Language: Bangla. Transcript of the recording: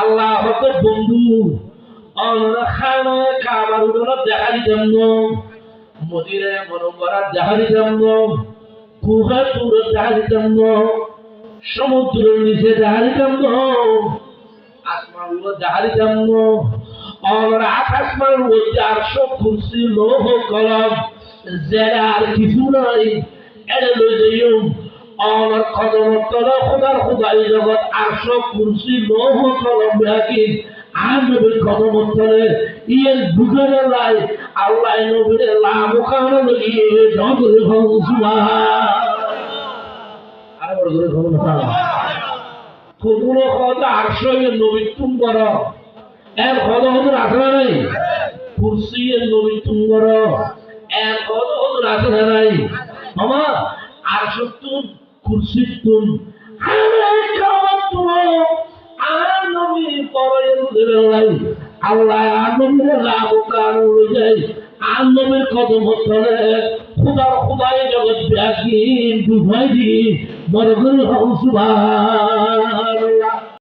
আল্লাহ বন্ধু। খাবার উড়ানো দেখারি জন্য মদিরে মনোবরা দেখারি জন্য গুহা তুরে দেখারি জন্য সমুদ্রের নিচে দেখারি জন্য আসমানগুলো দেখারি জন্য আমরা আকাশ মান মধ্যে আটশো কুর্সি লোহ কলম। জেরা আর কিছু নাই এটা লই যাইও। আমার কদম তলা খোদার খোদাই জগৎ আটশো কুর্সি লোহ কলম ব্যাগি আর নবীর কদম তলে ইয়ের বুঝারে লাই আল্লাহ নবীর লাভ খাওয়ানো লাগিয়ে জগরে হংসুয়া আরে বড় করে না কোন কথা আটশো নবীর তুম করো। এক হদ হদুর নাই, কুরসি এর নবী তুঙ্গর এক হদ হদুর আসে নাই। মামা আর সত্তুন পরে নাই আল্লাহ আর নবীর লাভ কার উড়ে যায় কদম তলে খুদার খুদাই জগৎ ব্যাগী দুভাই মরগুল হংসুবার